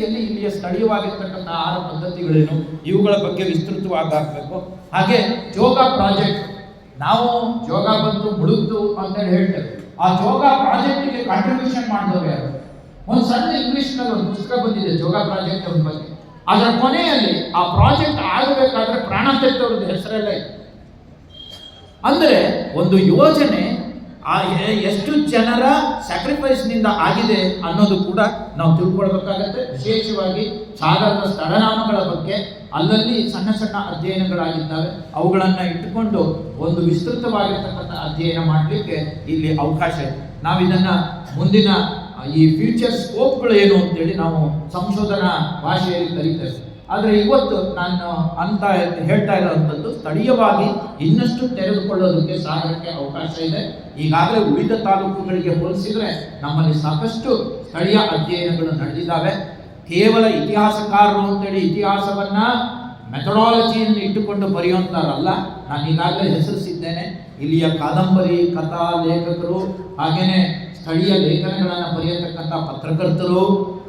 ರೀತಿಯಲ್ಲಿ ಇಲ್ಲಿಯ ಸ್ಥಳೀಯವಾಗಿರ್ತಕ್ಕಂಥ ಆಹಾರ ಪದ್ಧತಿಗಳೇನು, ಇವುಗಳ ಬಗ್ಗೆ ವಿಸ್ತೃತವಾಗಿ ಆಗಬೇಕು ಹಾಗೆ ಜೋಗ ಪ್ರಾಜೆಕ್ಟ್, ನಾವು ಜೋಗ ಬಂತು, ಮುಳುಗ್ತು ಅಂತೇಳಿ ಹೇಳ್ತೇವೆ. ಆ ಜೋಗ ಪ್ರಾಜೆಕ್ಟ್ಗೆ ಕಾಂಟ್ರಿಬ್ಯೂಷನ್ ಮಾಡಿದವರು ಯಾರು? ಒಂದು ಸಣ್ಣ ಇಂಗ್ಲಿಷ್ನಲ್ಲಿ ಒಂದು ಪುಸ್ತಕ ಬಂದಿದೆ, ಜೋಗ ಪ್ರಾಜೆಕ್ಟ್ ಅವ್ರ ಬಗ್ಗೆ. ಅದರ ಕೊನೆಯಲ್ಲಿ ಆ ಪ್ರಾಜೆಕ್ಟ್ ಆಗಬೇಕಾದ್ರೆ ಪ್ರಾಣ ತೆತ್ತವ್ರದ್ದು ಹೆಸರಲ್ಲೇ. ಇದೆ ಅಂದರೆ ಒಂದು ಯೋಜನೆ ಆ ಎಷ್ಟು ಜನರ ಸ್ಯಾಕ್ರಿಫೈಸ್ನಿಂದ ಆಗಿದೆ ಅನ್ನೋದು ಕೂಡ ನಾವು ತಿಳ್ಕೊಳ್ಬೇಕಾಗತ್ತೆ. ವಿಶೇಷವಾಗಿ ಸಾಗರದ ಸ್ಥಳನಾಮಗಳ ಬಗ್ಗೆ ಅಲ್ಲಲ್ಲಿ ಸಣ್ಣ ಸಣ್ಣ ಅಧ್ಯಯನಗಳಾಗಿದ್ದಾವೆ. ಅವುಗಳನ್ನು ಇಟ್ಟುಕೊಂಡು ಒಂದು ವಿಸ್ತೃತವಾಗಿರ್ತಕ್ಕಂಥ ಅಧ್ಯಯನ ಮಾಡಲಿಕ್ಕೆ ಇಲ್ಲಿ ಅವಕಾಶ ಇದೆ. ನಾವು ಇದನ್ನ ಮುಂದಿನ ಈ ಫ್ಯೂಚರ್ ಸ್ಕೋಪ್ಗಳು ಏನು ಅಂತೇಳಿ ನಾವು ಸಂಶೋಧನಾ ಭಾಷೆಯಲ್ಲಿ ಕರೀತೇವೆ ಆದರೆ ಇವತ್ತು ನಾನು ಅಂತ ಹೇಳ್ತಾ ಇರೋವಂಥದ್ದು ಸ್ಥಳೀಯವಾಗಿ ಇನ್ನಷ್ಟು ತೆರೆದುಕೊಳ್ಳೋದಕ್ಕೆ ಸಾಗರಕ್ಕೆ ಅವಕಾಶ ಇದೆ. ಈಗಾಗಲೇ ಉಳಿದ ತಾಲೂಕುಗಳಿಗೆ ಹೋಲಿಸಿದರೆ ನಮ್ಮಲ್ಲಿ ಸಾಕಷ್ಟು ಸ್ಥಳೀಯ ಅಧ್ಯಯನಗಳು ನಡೆದಿದ್ದಾವೆ. ಕೇವಲ ಇತಿಹಾಸಕಾರರು ಅಂತೇಳಿ ಇತಿಹಾಸವನ್ನ ಮೆಥಡಾಲಜಿಯನ್ನು ಇಟ್ಟುಕೊಂಡು ಬರೆಯುವಂತಾರಲ್ಲ ನಾನು ಈಗಾಗಲೇ ಹೆಸರಿಸಿದ್ದೇನೆ. ಇಲ್ಲಿಯ ಕಾದಂಬರಿ, ಕಥಾ ಲೇಖಕರು ಹಾಗೆಯೇ ಸ್ಥಳೀಯ ಲೇಖನಗಳನ್ನು ಬರೆಯತಕ್ಕಂಥ ಪತ್ರಕರ್ತರು,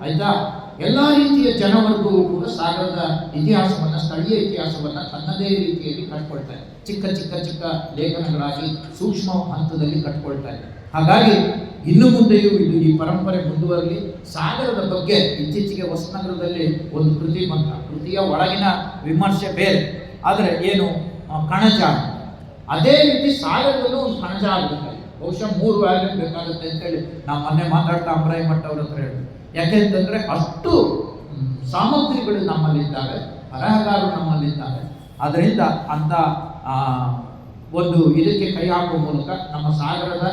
ಆಯ್ತಾ? ಎಲ್ಲ ರೀತಿಯ ಜನವರ್ಗವು ಕೂಡ ಸಾಗರದ ಇತಿಹಾಸವನ್ನು, ಸ್ಥಳೀಯ ಇತಿಹಾಸವನ್ನು ತನ್ನದೇ ರೀತಿಯಲ್ಲಿ ಕಟ್ಕೊಳ್ತಾರೆ ಚಿಕ್ಕ ಚಿಕ್ಕ ಚಿಕ್ಕ ಲೇಖನಗಳಾಗಿ ಸೂಕ್ಷ್ಮ ಹಂತದಲ್ಲಿ ಕಟ್ಕೊಳ್ತಾರೆ ಹಾಗಾಗಿ ಇನ್ನು ಮುಂದೆಯೂ ಇದು ಈ ಪರಂಪರೆ ಮುಂದುವರಲಿ. ಸಾಗರದ ಬಗ್ಗೆ ಇತ್ತೀಚೆಗೆ ಹೊಸನಗರದಲ್ಲಿ ಒಂದು ಕೃತಿ ಬಂತ. ಕೃತಿಯ ಒಳಗಿನ ವಿಮರ್ಶೆ ಬೇರೆ. ಆದರೆ ಏನು? ಕಣಜ. ಅದೇ ರೀತಿ ಸಾಗರದಲ್ಲೂ ಒಂದು ಕಣಜ ಆಗಬೇಕಾಗಿದೆ. ಬಹುಶಃ ಮೂರು ವ್ಯಾಲ್ಯೂ ಬೇಕಾಗುತ್ತೆ ಅಂತೇಳಿ ನಾವು ಮೊನ್ನೆ ಮಾತಾಡ್ತಾ ಅಮ್ರಾಯಿ ಮಠ ಅವ್ರ ಹತ್ರ ಹೇಳಿದ್ವಿ ಯಾಕೆಂತಂದ್ರೆ ಅಷ್ಟು ಸಾಮಗ್ರಿಗಳು ನಮ್ಮಲ್ಲಿದ್ದಾವೆ ಬರಹಗಾರರು ನಮ್ಮಲ್ಲಿದ್ದಾರೆ. ಅದರಿಂದ ಅಂತ ಒಂದು ಇದಕ್ಕೆ ಕೈ ಹಾಕುವ ಮೂಲಕ ನಮ್ಮ ಸಾಗರದ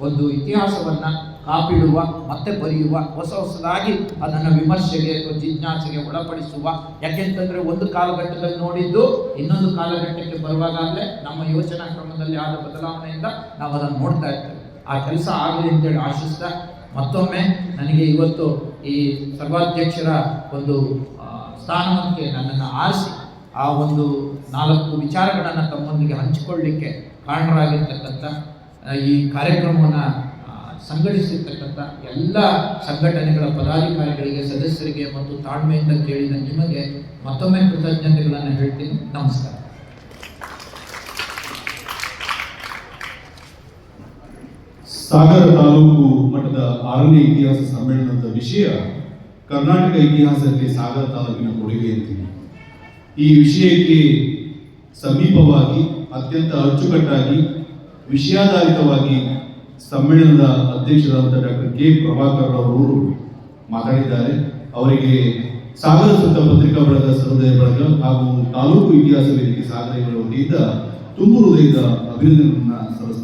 ಒಂದು ಇತಿಹಾಸವನ್ನ ಕಾಪಿಡುವ, ಮತ್ತೆ ಬರೆಯುವ, ಹೊಸ ಹೊಸದಾಗಿ ಅದನ್ನು ವಿಮರ್ಶೆಗೆ ಅಥವಾ ಜಿಜ್ಞಾಸೆಗೆ ಒಳಪಡಿಸುವ. ಯಾಕೆಂತಂದ್ರೆ ಒಂದು ಕಾಲಘಟ್ಟದಲ್ಲಿ ನೋಡಿದ್ದು ಇನ್ನೊಂದು ಕಾಲಘಟ್ಟಕ್ಕೆ ಬರುವಾಗಲೇ ನಮ್ಮ ಯೋಚನಾ ಕ್ರಮದಲ್ಲಿ ಆದ ಬದಲಾವಣೆಯಿಂದ ನಾವು ಅದನ್ನು ನೋಡ್ತಾ ಇರ್ತೇವೆ. ಆ ಕೆಲಸ ಆಗಲಿ ಅಂತೇಳಿ ಆಶಿಸ್ತಾ ಮತ್ತೊಮ್ಮೆ ನನಗೆ ಇವತ್ತು ಈ ಸರ್ವಾಧ್ಯಕ್ಷರ ಒಂದು ಸ್ಥಾನಕ್ಕೆ ನನ್ನನ್ನು ಆರಿಸಿ, ಆ ಒಂದು ನಾಲ್ಕು ವಿಚಾರಗಳನ್ನು ತಮ್ಮೊಂದಿಗೆ ಹಂಚಿಕೊಳ್ಳಲಿಕ್ಕೆ ಕಾರಣರಾಗಿರ್ತಕ್ಕಂಥ ಈ ಕಾರ್ಯಕ್ರಮವನ್ನು ಸಂಘಟಿಸಿರ್ತಕ್ಕಂಥ ಎಲ್ಲ ಸಂಘಟನೆಗಳ ಪದಾಧಿಕಾರಿಗಳಿಗೆ, ಸದಸ್ಯರಿಗೆ ಮತ್ತು ತಾಳ್ಮೆಯಿಂದ ಕೇಳಿದ ನಿಮಗೆ ಮತ್ತೊಮ್ಮೆ ಕೃತಜ್ಞತೆಗಳನ್ನು ಹೇಳ್ತೀನಿ. ನಮಸ್ಕಾರ. ಸಾಗರ ತಾಲೂಕು ಮಠದ ಆರನೇ ಇತಿಹಾಸ ಸಮ್ಮೇಳನದ ವಿಷಯ ಕರ್ನಾಟಕ ಇತಿಹಾಸಕ್ಕೆ ಸಾಗರ ತಾಲೂಕಿನ ಕೊಡುಗೆ ಅಂತೀನಿ. ಈ ವಿಷಯಕ್ಕೆ ಸಮೀಪವಾಗಿ, ಅತ್ಯಂತ ಅಚ್ಚುಕಟ್ಟಾಗಿ, ವಿಷಯಾಧಾರಿತವಾಗಿ ಸಮ್ಮೇಳನದ ಅಧ್ಯಕ್ಷರಾದಂಥ ಡಾಕ್ಟರ್ ಕೆ ಪ್ರಭಾಕರ್ ಅವರು ಮಾತಾಡಿದ್ದಾರೆ. ಅವರಿಗೆ ಸಾಗರ ಸುತ್ತ ಪತ್ರಿಕಾ ಬಳಗ ಸಹೃದಯ ಬಳಗ ಹಾಗೂ ತಾಲೂಕು ಇತಿಹಾಸ ವೇದಿಕೆ ಸಾಗರ ಇವರ ವತಿಯಿಂದ ತುಂಬು ಹೃದಯದ ಅಭಿನಂದನೆಯನ್ನ ಸಲ್ಲಿಸ್ತಾ ಇದ್ದೇವೆ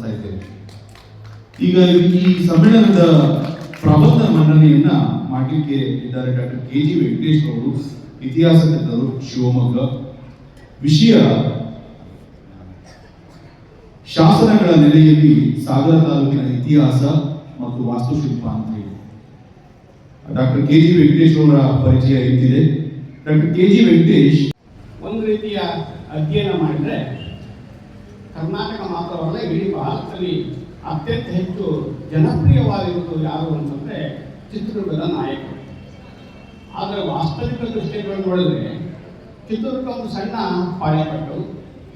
ಈಗ ಈ ಸಮ್ಮೇಳನದ ಪ್ರಬಂಧ ಮಂಡನೆಯನ್ನ ಮಾಡಲಿಕ್ಕೆ ಇದ್ದಾರೆ ಡಾಕ್ಟರ್ ಕೆ ಜಿ ವೆಂಕಟೇಶ್ ಅವರು, ಇತಿಹಾಸ ತಜ್ಞರು ಶಿವಮೊಗ್ಗ. ವಿಷಯ, ಶಾಸನಗಳ ನೆಲೆಯಲ್ಲಿ ಸಾಗರ ತಾಲೂಕಿನ ಇತಿಹಾಸ ಮತ್ತು ವಾಸ್ತುಶಿಲ್ಪ ಅಂತ ಹೇಳಿ. ಡಾಕ್ಟರ್ ಕೆ ಜಿ ವೆಂಕಟೇಶ್ ಅವರ ಪರಿಚಯ ಇರ್ತಿದೆ ಡಾಕ್ಟರ್ ಕೆ ಜಿ ವೆಂಕಟೇಶ್, ಒಂದು ರೀತಿಯ ಅಧ್ಯಯನ ಮಾಡಿದ್ರೆ ಕರ್ನಾಟಕ ಮಾತ್ರವಲ್ಲ, ಇಡೀ ಭಾರತದಲ್ಲಿ ಅತ್ಯಂತ ಹೆಚ್ಚು ಜನಪ್ರಿಯವಾಗಿರುವುದು ಯಾರು ಅಂತಂದರೆ ಚಿತ್ರದುರ್ಗದ ನಾಯಕರು. ಆದರೆ ವಾಸ್ತವಿಕ ದೃಷ್ಟಿಗಳನ್ನು ನೋಡಿದ್ರೆ ಚಿತ್ರದುರ್ಗ ಒಂದು ಸಣ್ಣ ಪಾಳೆಪಟ್ಟು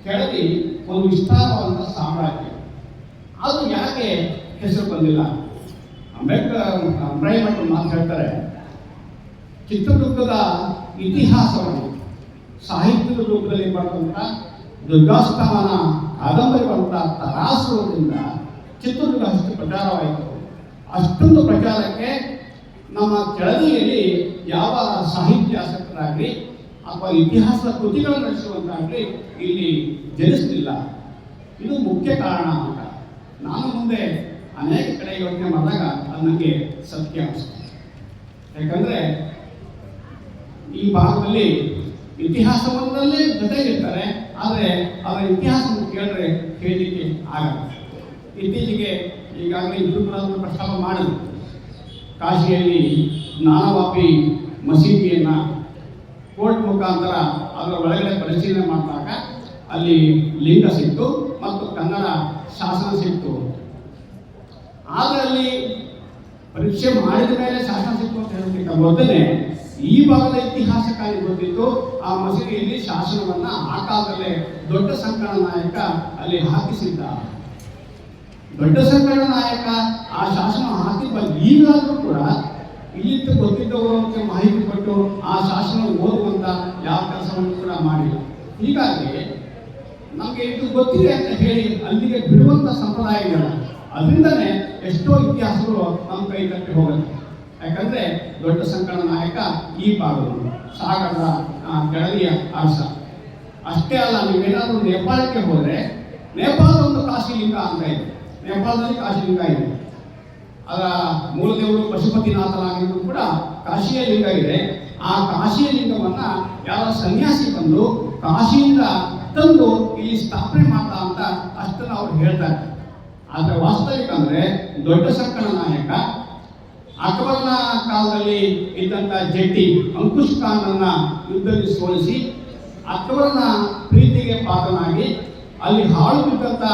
ಕೆಳಗೆ ಒಂದು ವಿಸ್ತಾರವಾದಂಥ ಸಾಮ್ರಾಜ್ಯ. ಅದು ಯಾಕೆ ಹೆಸರು ಬಂದಿಲ್ಲ? ಅಂಬೇಡ್ಕರ್, ಅಬ್ರಾಹಿಂ ಮಾತು ಹೇಳ್ತಾರೆ, ಚಿತ್ರದುರ್ಗದ ಇತಿಹಾಸವನ್ನು, ಸಾಹಿತ್ಯದ ರೂಪದಲ್ಲಿ ಬರೆದಂಥ ದುರ್ಗಾಸ್ಥಾನ ಕಾದಂಬರಿ ಬರುವಂಥ ತರಾಸುರದಿಂದ ಚಿತ್ರದುರ್ಗ ಅಷ್ಟು ಪ್ರಚಾರವಾಯಿತು. ಅಷ್ಟೊಂದು ಪ್ರಚಾರಕ್ಕೆ ನಮ್ಮ ಕೆಳದಿಯಲ್ಲಿ ಯಾವ ಸಾಹಿತ್ಯಾಸಕ್ತರಾಗಲಿ ಅಥವಾ ಇತಿಹಾಸ ಕೃತಿಗಳನ್ನು ರಚಿಸುವಂತಾಗಲಿ ಇಲ್ಲಿ ಜನಿಸಲಿಲ್ಲ. ಇದು ಮುಖ್ಯ ಕಾರಣ ಅಂತ ನಾನು ಮುಂದೆ ಅನೇಕ ಕಡೆ ಯೋಚನೆ ಮಾಡಿದಾಗ ಅದು ನನಗೆ ಸತ್ಯ ಅನಿಸ್ತು ಯಾಕಂದರೆ ಈ ಭಾಗದಲ್ಲಿ ಇತಿಹಾಸವನ್ನಲ್ಲೇ ಜೊತೆಗಿರ್ತಾರೆ, ಆದರೆ ಅವರ ಇತಿಹಾಸವನ್ನು ಕೇಳಿದ್ರೆ ಕೇಳಲಿಕ್ಕೆ ಆಗಲ್ಲ. ಇತ್ತೀಚೆಗೆ ಈಗಾಗಲೇ ಗುರುಕುಲವನ್ನು ಪ್ರಸ್ತಾಪ ಮಾಡಿದ್ರು. ಕಾಶಿಯಲ್ಲಿ ನಾನಾವಾಪಿ ಮಸೀದಿಯನ್ನು ಕೋರ್ಟ್ ಮುಖಾಂತರ ಅದರ ಒಳಗಡೆ ಪರಿಶೀಲನೆ ಮಾಡಿದಾಗ ಅಲ್ಲಿ ಲಿಂಗ ಸಿಕ್ತು ಮತ್ತು ಕನ್ನಡ ಶಾಸನ ಸಿಕ್ತು. ಅಲ್ಲಿ ಪರೀಕ್ಷೆ ಮಾಡಿದ ಮೇಲೆ ಶಾಸನ ಸಿಕ್ತು ಅಂತ ಹೇಳೋದಕ್ಕಿಂತ ಮೊದಲೇ ಈ ಭಾಗದ ಇತಿಹಾಸಕ್ಕಾಗಿ ಗೊತ್ತಿತ್ತು, ಆ ಮಸೀದಿಯಲ್ಲಿ ಶಾಸನವನ್ನು ಆ ಕಾಲದಲ್ಲೇ ದೊಡ್ಡ ಸಂಕಣ ನಾಯಕ ಅಲ್ಲಿ ಹಾಕಿಸಿದ್ದ. ದೊಡ್ಡ ಸಂಕಟ ನಾಯಕ, ಆ ಶಾಸನ ಹಾಕಿ ಈಗಾದರೂ ಕೂಡ ಇಲ್ಲಿತ್ತು ಗೊತ್ತಿದ್ದವರಿಗೆ ಮಾಹಿತಿ ಕೊಟ್ಟು ಆ ಶಾಸನ ಓದುವಂತ ಯಾವ ಕೆಲಸವನ್ನು ಕೂಡ ಮಾಡಿಲ್ಲ. ಹೀಗಾಗಿ ನಮಗೆ ಇದು ಗೊತ್ತಿದೆ ಅಂತ ಹೇಳಿ ಅಲ್ಲಿಗೆ ಬಿಡುವಂತ ಸಂಪ್ರದಾಯಗಳ, ಅದರಿಂದನೇ ಎಷ್ಟೋ ಇತಿಹಾಸಗಳು ನಮ್ಮ ಕೈ ತಪ್ಪಿ ಹೋಗುತ್ತೆ. ಯಾಕಂದ್ರೆ ದೊಡ್ಡ ಸಂಕಟ ನಾಯಕ ಈ ಭಾಗದವರು ಸಾಗರದ ಕೆಳದಿಯ ಅರಸ. ಅಷ್ಟೇ ಅಲ್ಲ, ನೀವೇನಾದರೂ ನೇಪಾಳಕ್ಕೆ ಹೋದರೆ ನೇಪಾಳ ಒಂದು ಕಾಶಿಲಿಂಗ ಅಂತ ಇದೆ. ನೇಪಾಳದಲ್ಲಿ ಕಾಶಿಲಿಂಗ ಇದೆ. ಅದರ ಮೂಲದೇವರು ಪಶುಪತಿನಾಥನಾಗಿದ್ದು ಕೂಡ ಕಾಶಿಯ ಲಿಂಗ ಇದೆ. ಆ ಕಾಶಿಯ ಲಿಂಗವನ್ನ ಯಾವ ಸನ್ಯಾಸಿ ಬಂದು ಕಾಶಿಯಿಂದ ತಂದು ಇಲ್ಲಿ ಸ್ಥಾಪನೆ ಮಾಡ್ತಾ ಅಂತ ಅಷ್ಟನ್ನ ಅವ್ರು ಹೇಳ್ತಾರೆ ಆದ್ರೆ ವಾಸ್ತವಿಕ ಅಂದ್ರೆ ದೊಡ್ಡ ಸಕ್ಕಣ ನಾಯಕ, ಅಕ್ಬರ್ನ ಕಾಲದಲ್ಲಿ ಇದ್ದಂತ ಜಟ್ಟಿ ಅಂಕುಶ್ ಖಾನನ್ನ ಯುದ್ಧದಲ್ಲಿ ಸೋಲಿಸಿ ಅಕ್ಬರ್ನ ಪ್ರೀತಿಗೆ ಪಾತ್ರನಾಗಿ ಅಲ್ಲಿ ಹಾಳು ಬಿದ್ದಂತ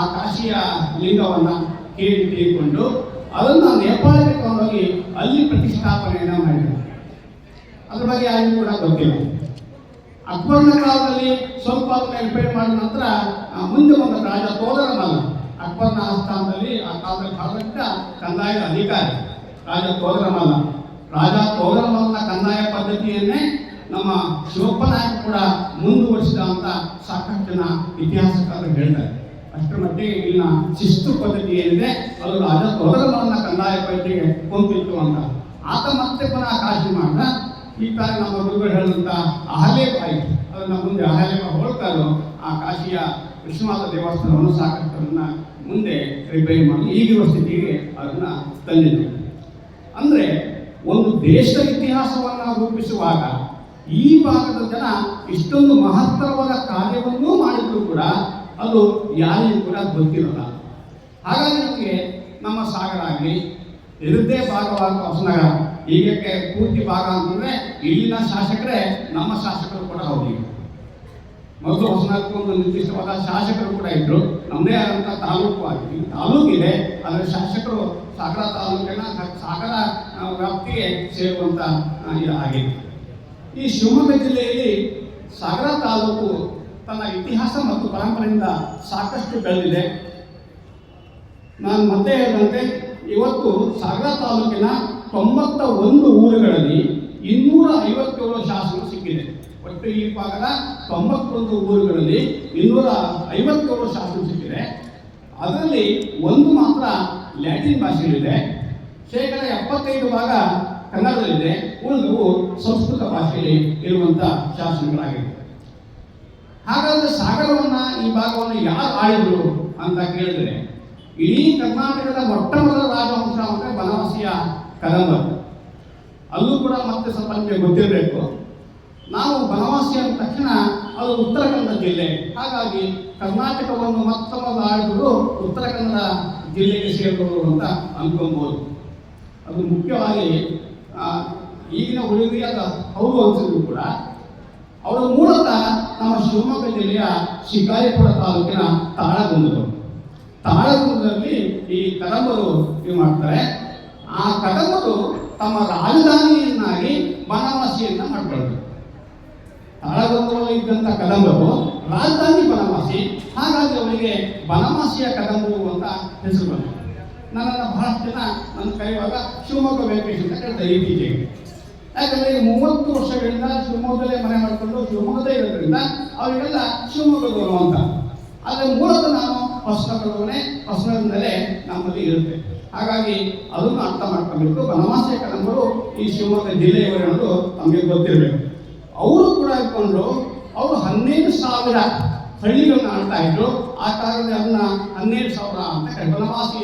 ಆ ಕಾಶಿಯ ಲಿಂಗವನ್ನ ಕೇಳಿ ತಿಳಿಕೊಂಡು ಅದನ್ನ ನೇಪಾಳಕ್ಕೆ ತಗೊಂಡೋಗಿ ಅಲ್ಲಿ ಪ್ರತಿಷ್ಠಾಪನೆಯನ್ನ ಮಾಡಿದರು ಅದ್ರ ಬಗ್ಗೆ ಯಾರಿಗೂ ಕೂಡ ಗೊತ್ತಿಲ್ಲ. ಅಕ್ಬರ್ನ ಕಾಲದಲ್ಲಿ ಸ್ವಲ್ಪ ರಿಪೇರ್ ಮಾಡಿದ ನಂತರ ಮುಂದೆ ಒಂದು ರಾಜ ತೋದರಮಲ್ಲ ಅಕ್ಬರ್ನ ಆಸ್ಥಾನದಲ್ಲಿ ಆ ಕಾಲದಲ್ಲಿ ಭಾರತ ಕಂದಾಯದ ಅಧಿಕಾರಿ, ರಾಜ ತೋದರಮಲ್ಲ ರಾಜ ತೋದರಮಲ್ಲನ ಕಂದಾಯ ಪದ್ಧತಿಯನ್ನೇ ನಮ್ಮ ಶಿವಪ್ಪ ಕೂಡ ಮುಂದುವರಿಸಿದ ಅಂತ ಸಾಕಷ್ಟು ಜನ ಇತಿಹಾಸಕಾರರು ಹೇಳ್ತಾರೆ. ಅಷ್ಟರ ಮಟ್ಟಿಗೆ ಇಲ್ಲಿನ ಶಿಸ್ತು ಪದ್ಧತಿ ಏನಿದೆ ಅದು ರಾಜ ತೋದರಮಲ್ಲನ ಕಂದಾಯ ಪದ್ಧತಿಗೆ ಹೊಂದಿತ್ತು ಅಂತ ಆತ ಮತ್ತೆ ಪುನಃ ಕಾಶಿ ಮಾಡ್ದ. ಈ ತರ ನಮ್ಮ ಗುರುಗಳು ಹೇಳಿದಂತ ಅಹಲೇಬಾಯಿ ಅದನ್ನ ಮುಂದೆ ಅಹಲೇಬ ಹೋಗ್ತಾರೆ ಆ ಕಾಶಿಯ ವಿಶ್ವನಾಥ ದೇವಸ್ಥಾನವನ್ನು ಸಾಕಷ್ಟು ಅದನ್ನ ಮುಂದೆ ರಿಪೇರಿ ಮಾಡಿ ಈಗಿರುವ ಸ್ಥಿತಿಗೆ ಅದನ್ನ ತಂದಿದ್ದು ಅಂದ್ರೆ ಒಂದು ದೇಶದ ಇತಿಹಾಸವನ್ನ ರೂಪಿಸುವಾಗ ಈ ಭಾಗದ ಜನ ಇಷ್ಟೊಂದು ಮಹತ್ತರವಾದ ಕಾರ್ಯವನ್ನೂ ಮಾಡಿದ್ರು ಕೂಡ ಅದು ಯಾರಿಗೂ ಕೂಡ ಗೊತ್ತಿರಲ್ಲ ಹಾಗಾಗಿ ನಮಗೆ ನಮ್ಮ ಸಾಗರ ಆಗಲಿ ಇರದೇ ಭಾಗವಾದ ಹೊಸನಗರ, ಈಗಕ್ಕೆ ಪೂರ್ತಿ ಭಾಗ ಅಂತಂದ್ರೆ ಇಲ್ಲಿನ ಶಾಸಕರೇ ನಮ್ಮ ಶಾಸಕರು ಕೂಡ ಹೌದು. ಮೊದಲು ಹೊಸನಗರಕ್ಕೆ ಒಂದು ನಿರ್ದಿಷ್ಟವಾದ ಶಾಸಕರು ಕೂಡ ಇದ್ರು. ನಮ್ಮದೇ ಆದಂಥ ತಾಲೂಕು ಆಗಿದೆ. ತಾಲೂಕಿದೆ ಅದರ ಶಾಸಕರು ಸಾಗರ ತಾಲೂಕಿನ ಸಾಗರ ವ್ಯಾಪ್ತಿಗೆ ಸೇರುವಂತ ಆಗಿದೆ. ಈ ಶಿವಮೊಗ್ಗ ಜಿಲ್ಲೆಯಲ್ಲಿ ಸಾಗರ ತಾಲೂಕು ತನ್ನ ಇತಿಹಾಸ ಮತ್ತು ಪರಂಪರೆಯಿಂದ ಸಾಕಷ್ಟು ಬೆಳೆದಿದೆ. ನಾನು ಮತ್ತೆ ಹೇಳಿದಂತೆ, ಇವತ್ತು ಸಾಗರ ತಾಲೂಕಿನ ತೊಂಬತ್ತ ಒಂದು ಊರುಗಳಲ್ಲಿ ಇನ್ನೂರ ಐವತ್ತೇಳು ಶಾಸನ ಸಿಕ್ಕಿದೆ. ಒಟ್ಟು ಈ ಭಾಗದ ತೊಂಬತ್ತೊಂದು ಊರುಗಳಲ್ಲಿ ಇನ್ನೂರ ಐವತ್ತೇಳು ಶಾಸನ ಸಿಕ್ಕಿದೆ. ಅದರಲ್ಲಿ ಒಂದು ಮಾತ್ರ ಲ್ಯಾಟಿನ್ ಭಾಷೆಯಲ್ಲಿದೆ. ಶೇಕಡ ಎಪ್ಪತ್ತೈದು ಭಾಗ ಕನ್ನಡದಲ್ಲಿದೆ. ಉಳಿದವು ಸಂಸ್ಕೃತ ಭಾಷೆಯಲ್ಲಿ ಇರುವಂಥ ಶಾಸನಗಳಾಗಿವೆ. ಹಾಗಾದ್ರೆ ಸಾಗರವನ್ನ ಈ ಭಾಗವನ್ನು ಯಾರು ಆಳಿದ್ರು ಅಂತ ಕೇಳಿದ್ರೆ, ಇಡೀ ಕರ್ನಾಟಕದ ಮೊಟ್ಟ ಮೊದಲ ರಾಜವಂಶ ಅಂದ್ರೆ ಬನವಾಸಿಯ ಕದಂಬರು. ಅಲ್ಲೂ ಕೂಡ ಮತ್ತೆ ಸ್ವಲ್ಪ ನಿಮಗೆ ಗೊತ್ತಿರಬೇಕು. ನಾವು ಬನವಾಸಿ ಅಂದ ತಕ್ಷಣ ಅದು ಉತ್ತರ ಕನ್ನಡ ಜಿಲ್ಲೆ. ಹಾಗಾಗಿ ಕರ್ನಾಟಕವನ್ನು ಮತ್ತೊಮ್ಮೆ ಆಳಿದ್ರು ಉತ್ತರ ಕನ್ನಡ ಜಿಲ್ಲೆಗೆ ಸೇರಿದವರು ಅಂತ ಅನ್ಕೊಬಹುದು ಅದು ಮುಖ್ಯವಾಗಿ ಈಗಿನ ಉಳಿವಿಯಾದ ಹೌದು ಅನ್ಸಿದ್ರು ಕೂಡ. ಅವರು ಮೂಲತಃ ನಮ್ಮ ಶಿವಮೊಗ್ಗ ಜಿಲ್ಲೆಯ ಶಿಕಾರಿಪುರ ತಾಲೂಕಿನ ತಾಳಗುಂದರು ತಾಳಗುಂದದಲ್ಲಿ ಈ ಕದಂಬರು ಇದು ಮಾಡ್ತಾರೆ. ಆ ಕದಂಬರು ತಮ್ಮ ರಾಜಧಾನಿಯನ್ನಾಗಿ ಬನವಾಸಿಯನ್ನ ಮಾಡ್ಕೊಳ್ತಾರೆ ತಾಳಗುಂದರಲ್ಲಿ ಇದ್ದಂಥ ಕದಂಬರು ರಾಜಧಾನಿ ಬನವಾಸಿ, ಹಾಗಾಗಿ ಅವರಿಗೆ ಬನವಾಸಿಯ ಕದಂಬರು ಅಂತ ಹೆಸರು ಬಂತು. ನನ್ನನ್ನು ಬಹಳಷ್ಟು ಜನ ನನ್ನ ಕರೆಯುವಾಗ ಶಿವಮೊಗ್ಗ ವೆಂಕಟೇಶ್ ಅಂತ ಕರೀತಾರೆ ಇತ್ತೀಚೆಗೆ ಯಾಕಂದ್ರೆ ಈಗ ಮೂವತ್ತು ವರ್ಷಗಳಿಂದ ಶಿವಮೊಗ್ಗದಲ್ಲೇ ಮನೆ ಮಾಡಿಕೊಂಡು ಶಿವಮೊಗ್ಗದೇ ಇರೋದ್ರಿಂದ ಅವರಿಗೆಲ್ಲ ಶಿವಮೊಗ್ಗದವರು ಅಂತ ಆದರೆ ಮೂಲತಃ ನಾನು ಹೊಸನಗರದವನೇ ಹೊಸನಗರದಲ್ಲೇ ನಮ್ಮಲ್ಲಿ ಇರುತ್ತೆ. ಹಾಗಾಗಿ ಅದನ್ನು ಅರ್ಥ ಮಾಡ್ಕೊಬೇಕು. ಬನವಾಸಿಯ ಕದಂಬರು ಈ ಶಿವಮೊಗ್ಗ ಜಿಲ್ಲೆಯವರು ಅನ್ನೋದು ನಮಗೆ ಗೊತ್ತಿರಬೇಕು. ಅವರು ಕೂಡ ಇಟ್ಕೊಂಡು ಅವರು ಹನ್ನೆರಡು ಸಾವಿರ ಹಳ್ಳಿಗಳನ್ನ ಆಡ್ತಾ ಇದ್ರು. ಆ ಕಾಲದಲ್ಲಿ ಅದನ್ನ ಹನ್ನೆರಡು ಸಾವಿರ ಅಂತ ಬನವಾಸಿ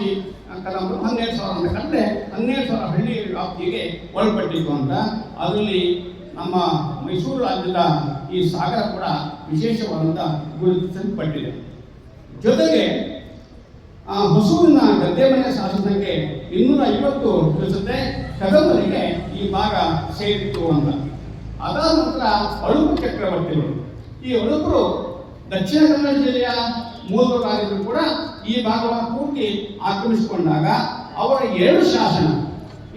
ಕದಂಬರು ಹನ್ನೆರಡು ಸಾವಿರ ಕಂಡ್ರೆ ಹನ್ನೆರಡು ಸಾವಿರ ಹಳ್ಳಿ ವ್ಯಾಪ್ತಿಗೆ ಒಳಪಟ್ಟಿತ್ತು ಅಂತ. ಅದರಲ್ಲಿ ನಮ್ಮ ಮೈಸೂರು ರಾಜ್ಯದ ಈ ಸಾಗರ ಕೂಡ ವಿಶೇಷವಾದಂಥ ಗುರುತಿಸಲ್ಪಟ್ಟಿದೆ. ಜೊತೆಗೆ, ಆ, ಹೊಸೂರಿನ ಗದ್ದೆ ಮನೆ ಶಾಸನಕ್ಕೆ ಇನ್ನೂರ ಐವತ್ತು ತಿಳಿಸುತ್ತೆ ಕದಂಬರಿಗೆ ಈ ಭಾಗ ಸೇರಿತ್ತು ಅಂತ. ಅದಾದ ನಂತರ ಅಳುಕು ಚಕ್ರವರ್ತಿಗಳು. ಈ ಅಳುಕರು ದಕ್ಷಿಣ ಕನ್ನಡ ಜಿಲ್ಲೆಯ ಮೂಲರಾಗಿದ್ರು ಕೂಡ ಈ ಭಾಗವನ್ನು ಪೂರ್ತಿ ಆಕ್ರಮಿಸಿಕೊಂಡಾಗ ಅವರ ಎರಡು ಶಾಸನ,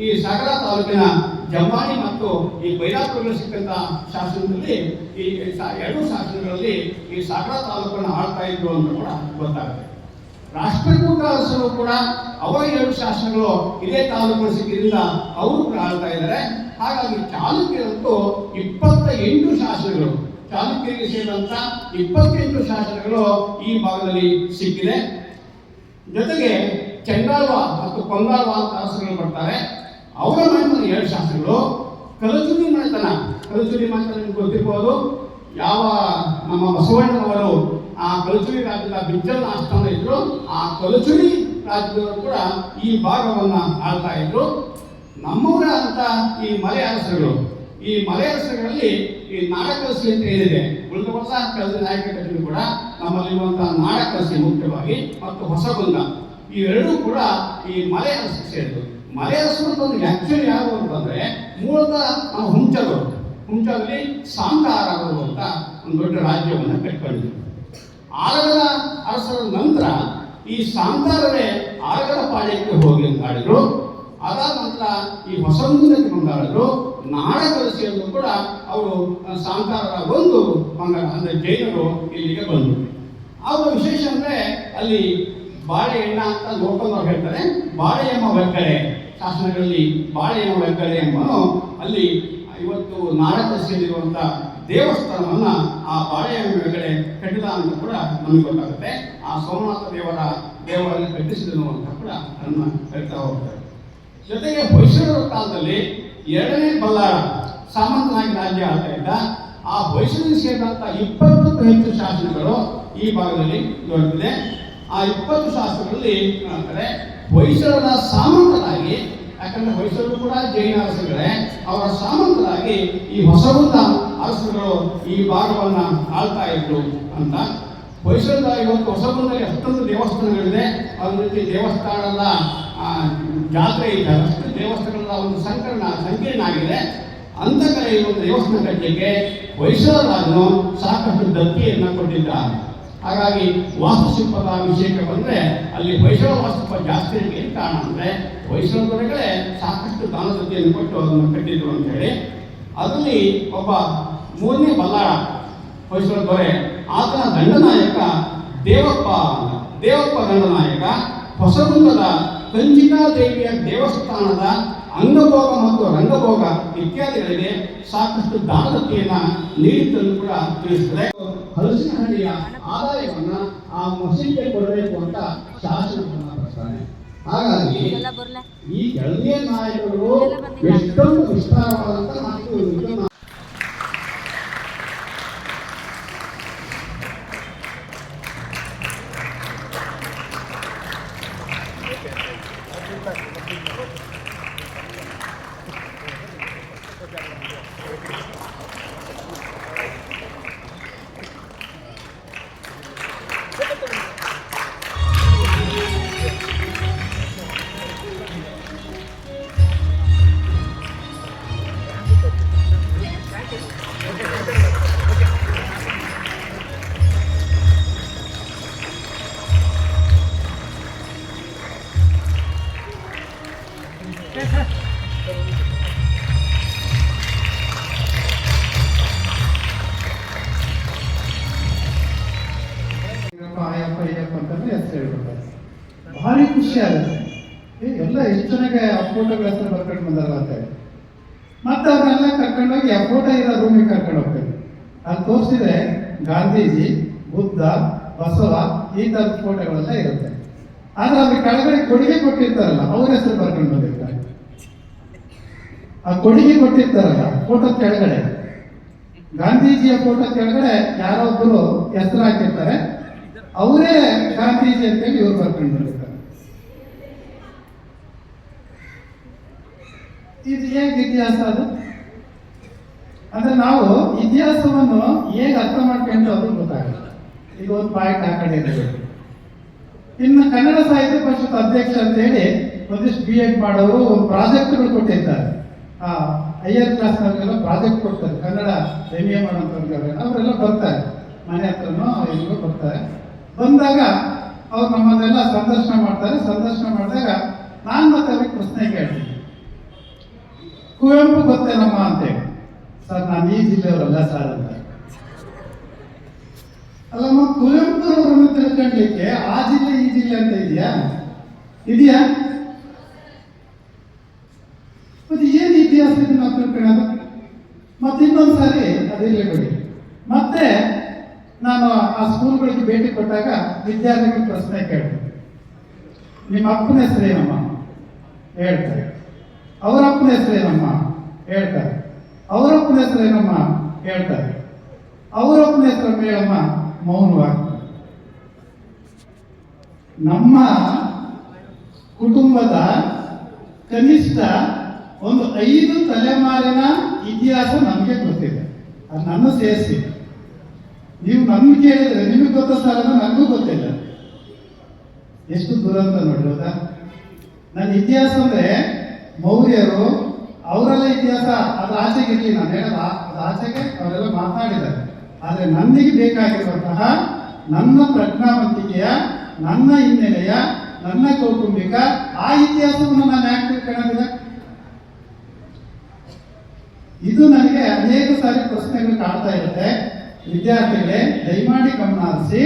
ಈ ಸಾಗರ ತಾಲೂಕಿನ ಜಂಬಾಡಿ ಮತ್ತು ಈ ಬೈಲಾಪುರದಲ್ಲಿ ಸಿಕ್ಕಂತ ಶಾಸನದಲ್ಲಿ, ಈ ಎರಡು ಶಾಸನಗಳಲ್ಲಿ ಈ ಸಾಗರ ತಾಲೂಕನ್ನು ಆಳ್ತಾ ಇದ್ರು ಅಂತ ಕೂಡ ಗೊತ್ತಾಗುತ್ತೆ. ರಾಷ್ಟ್ರಕೂಟ ಅರಸರು ಕೂಡ ಅವರ ಎರಡು ಶಾಸನಗಳು ಇದೇ ತಾಲೂಕು ಸಿಕ್ಕಿದ್ರಿಂದ ಅವರು ಕೂಡ ಆಳ್ತಾ ಇದ್ದಾರೆ. ಹಾಗಾಗಿ ಚಾಲುಕ್ಯರಂತೂ ಇಪ್ಪತ್ತ ಎಂಟು ಶಾಸನಗಳು, ಚಾಲುಕ್ಯರಿಗೆ ಸೇರಿದಂತ ಇಪ್ಪತ್ತೆಂಟು ಶಾಸನಗಳು ಈ ಭಾಗದಲ್ಲಿ ಸಿಕ್ಕಿದೆ. ಜೊತೆಗೆ ಚಂಡಾಲ್ವ ಮತ್ತು ಕೊಂಗಾಲ್ವ ಅಂತ ಅರಸರುಗಳು ಬರ್ತಾರೆ ಅವರ ಮನೆತನ ಎರಡು ಶಾಸ್ತ್ರಗಳು. ಕಲಚುರಿ ಮನೆತನ ಕಲಚುರಿ ಮನೆತನ ನಿಮ್ಗೆ ಗೊತ್ತಿರ್ಬೋದು. ಯಾವ ನಮ್ಮ ಬಸವಣ್ಣನವರು ಆ ಕಲಚುರಿ ರಾಜ್ಯದ ಬಿಜ್ಜನ ಆಸ್ಥಾನ ಇದ್ರು, ಆ ಕಲಚುರಿ ರಾಜ್ಯದವರು ಕೂಡ ಈ ಭಾಗವನ್ನು ಆಳ್ತಾ ಇದ್ರು. ನಮ್ಮವರ ಅಂತ ಈ ಮಲೆ ಅರಸರುಗಳು ಈ ಮಲೆ ಅರಸರುಗಳಲ್ಲಿ ಈ ನಾಡಕಸಿ ಅಂತ ಏನಿದೆ ಉಳಿದ ಹೊಸ ಕಳೆದ ನಾಯಕರಲ್ಲಿ ಕೂಡ ನಮ್ಮಲ್ಲಿರುವಂತಹ ನಾಡಕಸಿ ಮುಖ್ಯವಾಗಿ ಮತ್ತು ಹೊಸಗುಂದ ಇವೆರಡೂ ಕೂಡ ಈ ಮಲೆ ಅರಸು ಸೇರಿದ್ರು ಮಲೆ ಅರಸು ಅಂತ ಒಂದು ಆಕ್ಚುಲಿ ಯಾರು ಅಂತಂದ್ರೆ ಮೂಲತಃ ನಾವು ಹುಂಚಲು. ಹುಂಚದಲ್ಲಿ ಸಾಂತಾರರು ಅಂತ ಒಂದು ದೊಡ್ಡ ರಾಜ್ಯವನ್ನು ಕಟ್ಕೊಂಡಿದ್ರು. ಆರಗದ ಅರಸರ ನಂತರ ಈ ಸಾಂತಾರರೇ ಆರಗದ ಪಾಳ್ಯಕ್ಕೆ ಹೋಗಿ ಅಂತಾಡಿದ್ರು ಅದಾದ ನಂತರ ಈ ಹೊಸಗುಂದಕ್ಕೆ ಬಂದಾಡಿದ್ರು ನಾಡ ಕಲಸಿಯನ್ನು ಕೂಡ ಅವರು ಸಾಂತಾರರ ಒಂದು ಮಂಗಳ, ಅಂದ್ರೆ ಜೈನರು ಇಲ್ಲಿಗೆ ಬಂದರು. ಅವರ ವಿಶೇಷ ಅಂದ್ರೆ ಅಲ್ಲಿ ಬಾಳೆಹಣ್ಣ ಅಂತ ಲೋಕಲ್ನವ್ರು ಹೇಳ್ತಾರೆ. ಬಾಳೆಯಮ್ಮ ಬೆಕ್ಕರೆ ಶಾಸನಗಳಲ್ಲಿ ಬಾಳೆಯಮ್ಮ ಬೆಕ್ಕರೆ ಎಂಬನು ಅಲ್ಲಿ ಇವತ್ತು ನಾಡಕಸಿಯಲ್ಲಿರುವಂಥ ದೇವಸ್ಥಾನವನ್ನ ಆ ಬಾಳೆಯಮ್ಮ ಬೆಕ್ಕರೆ ಕಟ್ಟಿದ ಅಂತ ಕೂಡ ನಮಗೆ ಗೊತ್ತಾಗುತ್ತೆ. ಆ ಸೋಮನಾಥ ದೇವರ ದೇವರನ್ನು ಕಟ್ಟಿಸಿದನು ಅಂತ ಕೂಡ ಅದನ್ನು ಹೇಳ್ತಾ ಹೋಗ್ತಾರೆ. ಜೊತೆಗೆ ಹೊಯ್ಸೂರು ಕಾಲದಲ್ಲಿ ಎರಡನೇ ಬಲ್ಲಾಳ ಸಾಮಂತನಾಗಿ ರಾಜ್ಯ ಇದ್ದ ಆ ಹೊಯ್ಸಳಿಗೆ ಸೇರಿದಂತ ಇಪ್ಪತ್ತಕ್ಕೂ ಹೆಚ್ಚು ಶಾಸನಗಳು ಈ ಭಾಗದಲ್ಲಿ ದೊರೆತಿದೆ. ಆ ಇಪ್ಪತ್ತು ಶಾಸನಗಳಲ್ಲಿ ಏನಂತಾರೆ ಹೊಯ್ಸಳರ ಸಾಮಂತರಾಗಿ, ಯಾಕಂದ್ರೆ ಹೊಯ್ಸಳರು ಕೂಡ ಜೈನ ಅರಸುಗಳೇ ಅವರ ಸಾಮಂತರಾಗಿ ಈ ಹೊಸ ಅರಸುಗಳು ಈ ಭಾಗವನ್ನ ಆಳ್ತಾ ಇದ್ರು ಅಂತ. ಹೊಯ್ಸಳದ ಇವತ್ತು ಹೊಸಬಂದಲ್ಲಿ ಅಷ್ಟೊಂದು ದೇವಸ್ಥಾನಗಳಿದೆ. ಒಂದು ರೀತಿ ದೇವಸ್ಥಾನದ ಜಾತ್ರೆ ಇದೆ. ಅಷ್ಟು ದೇವಸ್ಥಾನಗಳ ಒಂದು ಸಂಕೀರ್ಣ ಸಂಕೀರ್ಣ ಆಗಿದೆ ಅಂತ ಕಡೆ ಒಂದು ದೇವಸ್ಥಾನ ಕಟ್ಟಲಿಕ್ಕೆ ರಾಜನು ಸಾಕಷ್ಟು ದತ್ತಿಯನ್ನು ಕೊಟ್ಟಿದ್ದ ಹಾಗಾಗಿ ವಾಸ್ತುಶಿಲ್ಪದ ಅಭಿಷೇಕ ಬಂದರೆ ಅಲ್ಲಿ ಹೊಯ್ಸಳ ವಾಸ್ತುಪ ಜಾಸ್ತಿ ಏನು ಕಾರಣ ಅಂದರೆ ವೈಶ್ವರಗಳೇ ಸಾಕಷ್ಟು ದಾನದತ್ತಿಯನ್ನು ಕೊಟ್ಟು ಅದನ್ನು ಕಟ್ಟಿದ್ರು ಅಂತ ಹೇಳಿ ಅದರಲ್ಲಿ ಒಬ್ಬ ಮೂರನೇ ಬಲ್ಲಾಳ ವೈಶ್ವರ ದೊರೆ, ಆತನ ದಂಡನಾಯಕ ದೇವಪ್ಪ. ದೇವಪ್ಪ ದಂಡನಾಯಕ ಹೊಸಗುಂದದ ಕಂಚಿಕಾ ದೇವಿಯ ದೇವಸ್ಥಾನದ ಅಂಗಭೋಗ ಮತ್ತು ರಂಗಭೋಗ ಇತ್ಯಾದಿಗಳಿಗೆ ಸಾಕಷ್ಟು ದಾನದತ್ತಿಯನ್ನ ನೀಡಿದ್ದನ್ನು ಕೂಡ ತಿಳಿಸುತ್ತದೆ ಹಲಸಿನಹಳ್ಳಿಯ ಆದಾಯವನ್ನ ಆ ಮಸೀದಿಗೆ ಕೊಡಬೇಕು ಅಂತ ಶಾಸನವನ್ನ ಬರ್ತಾನೆ ಹಾಗಾಗಿ ಈ ಕೆಳದಿಯ ನಾಯಕರು ಎಷ್ಟೊಂದು ವಿಸ್ತಾರವಾದಂತ ಹೇಳ್ಬಿಡ್ತಾರೆ ಭಾರಿ ಖುಷಿ ಆಗುತ್ತೆ. ಎಲ್ಲ ಎಷ್ಟು ಜನಕ್ಕೆ ಆ ಫೋಟೋಗಳ ಹೆಸರು ಬರ್ಕೊಂಡು ಅಂತ ಮತ್ತೆ ಅವ್ರನ್ನೆಲ್ಲ ಕರ್ಕೊಂಡೋಗಿ ಆ ಫೋಟೋ ಇರೋ ರೂಮಿಗೆ ಕರ್ಕೊಂಡು ಹೋಗ್ತೇವೆ ಅಲ್ಲಿ ತೋರಿಸಿದ್ರೆ ಗಾಂಧೀಜಿ, ಬುದ್ಧ, ಬಸವ, ಈ ಥರದ ಫೋಟೋಗಳೆಲ್ಲ ಇರುತ್ತೆ. ಆದ್ರೆ ಅವ್ರಿಗೆ ಕೆಳಗಡೆ ಕೊಡುಗೆ ಕೊಟ್ಟಿರ್ತಾರಲ್ಲ, ಅವ್ರ ಹೆಸರು ಬರ್ಕೊಂಡು ಬಂದಿರ್ತಾರೆ. ಆ ಕೊಡುಗೆ ಕೊಟ್ಟಿರ್ತಾರಲ್ಲ ಫೋಟೋ ಕೆಳಗಡೆ. ಗಾಂಧೀಜಿಯ ಫೋಟೋ ಕೆಳಗಡೆ ಯಾರೋ ಒಬ್ಬರು ಹೆಸರು ಹಾಕಿರ್ತಾರೆ ಅವರೇ ಗಾಂಧೀಜಿ ಅಂತೇಳಿ ಇವ್ರು ಬರ್ಕೊಂಡು ಬರ್ತಾರೆ ಇದು ಹೇಗೆ ಇತಿಹಾಸ ಅದು? ಅಂದ್ರೆ ನಾವು ಇತಿಹಾಸವನ್ನು ಹೇಗೆ ಅರ್ಥ ಮಾಡ್ಕೊಂಡು ಅದು ಗೊತ್ತಾಗಲ್ಲ. ಈಗ ಒಂದು ಪಾಯಿಂಟ್ ಆ ಕಡೆ ಇನ್ನು ಕನ್ನಡ ಸಾಹಿತ್ಯ ಪರಿಷತ್ ಅಧ್ಯಕ್ಷ ಅಂತ ಹೇಳಿ ಒಂದಿಷ್ಟು ಬಿ ಎಡ್ ಮಾಡೋರು ಒಂದು ಪ್ರಾಜೆಕ್ಟ್ಗಳು ಕೊಟ್ಟಿದ್ದಾರೆ. ಆ ಹೈಯರ್ ಕ್ಲಾಸ್ನವ್ರಿಗೆಲ್ಲ ಪ್ರಾಜೆಕ್ಟ್ ಕೊಡ್ತಾರೆ. ಕನ್ನಡ ಎಂ ಎ ಮಾಡೋಂಥವ್ರಿಗೆ ಅವರೆಲ್ಲ ಬರ್ತಾರೆ. ಮನೆ ಹತ್ರನೋ ಎಲ್ಲರೂ ಬರ್ತಾರೆ. ಬಂದಾಗ ಅವ್ರು ನಮ್ಮನ್ನೆಲ್ಲ ಸಂದರ್ಶನ ಮಾಡ್ತಾರೆ. ಸಂದರ್ಶನ ಮಾಡಿದಾಗ ನಾನು ಮತ್ತೆ ಅವ್ರಿಗೆ ಪ್ರಶ್ನೆ ಕೇಳ್ತೀನಿ ಕುವೆಂಪು ಗೊತ್ತೇನಮ್ಮ ಅಂತೇಳಿ ಸರ್, ನಾನು ಈ ಜಿಲ್ಲೆಯವರಲ್ಲ ಸರ್ ಅಂತ. ಅಲ್ಲಮ್ಮ, ಕುವೆಂಪುರವರನ್ನು ತಿಳ್ಕೊಂಡ್ಲಿಕ್ಕೆ ಆ ಜಿಲ್ಲೆ, ಈ ಜಿಲ್ಲೆ ಅಂತ ಇದೆಯಾ? ಇದೆಯಾ? ಮತ್ತೆ ಏನು ಇತಿಹಾಸ ನಾವು ತಿಳ್ಕೊಳ್ಳೋದು? ಮತ್ತೆ ಇನ್ನೊಂದು ಸಾರಿ ಅದಿರಲಿ ಬಿಡಿ. ಮತ್ತೆ ನಾನು ಆ ಸ್ಕೂಲ್ಗಳಿಗೆ ಭೇಟಿ ಕೊಟ್ಟಾಗ ವಿದ್ಯಾರ್ಥಿಗಳ ಪ್ರಶ್ನೆ ಕೇಳಿದೆ. ನಿಮ್ಮ ಅಪ್ಪನ ಹೆಸರೇನಮ್ಮ ಹೇಳ್ತಾರೆ. ಅವರ ಅಪ್ಪನ ಹೆಸರೇನಮ್ಮ ಹೇಳ್ತಾರೆ. ಅವರ ಅಪ್ಪನ ಹೆಸರೇನಮ್ಮ ಹೇಳ್ತಾರೆ. ಅವರ ಅಪ್ಪನ ಹೆಸರು ಹೇಳಮ್ಮ ಮೌನವಾಗ್ತಾರೆ ನಮ್ಮ ಕುಟುಂಬದ ಕನಿಷ್ಠ ಒಂದು ಐದು ತಲೆಮಾರಿನ ಇತಿಹಾಸ ನಮಗೆ ಗೊತ್ತಿದೆ. ಅದು ನನ್ನ ಸೇರಿಸಿ. ನೀವು ನನ್ನ ಕೇಳಿದ್ರೆ ನಿಮಗೆ ಗೊತ್ತ ಸಾಲ ನನಗೂ ಗೊತ್ತಿಲ್ಲ. ಎಷ್ಟು ದುರಂತ ನೋಡಿ ಹೌದಾ ನನ್ನ ಇತಿಹಾಸ ಅಂದ್ರೆ ಮೌರ್ಯರು ಅವರೆಲ್ಲ ಇತಿಹಾಸ ಅದು ಆಚೆಗೆ ಇರಲಿ ನಾನು ಹೇಳಲ್ಲ. ಅದು ಆಚೆಗೆ ಅವರೆಲ್ಲ ಮಾತನಾಡಿದ್ದಾರೆ ಆದರೆ ನನಗೆ ಬೇಕಾಗಿರುವಂತಹ ನನ್ನ ಪ್ರಜ್ಞಾವಂತಿಕೆಯ, ನನ್ನ ಹಿನ್ನೆಲೆಯ, ನನ್ನ ಕೌಟುಂಬಿಕ ಆ ಇತಿಹಾಸವನ್ನು ನಾನು ಯಾಕೆ ತಿಳ್ಕೊಳ್ಳೋದಿಲ್ಲ ಇದು ನನಗೆ ಅನೇಕ ಸಾರಿ ಪ್ರಶ್ನೆಗಳು ಕಾಡ್ತಾ ಇರುತ್ತೆ. ವಿದ್ಯಾರ್ಥಿಗಳೇ ದಯಮಾಡಿ ಗಮನ ಹರಿಸಿ.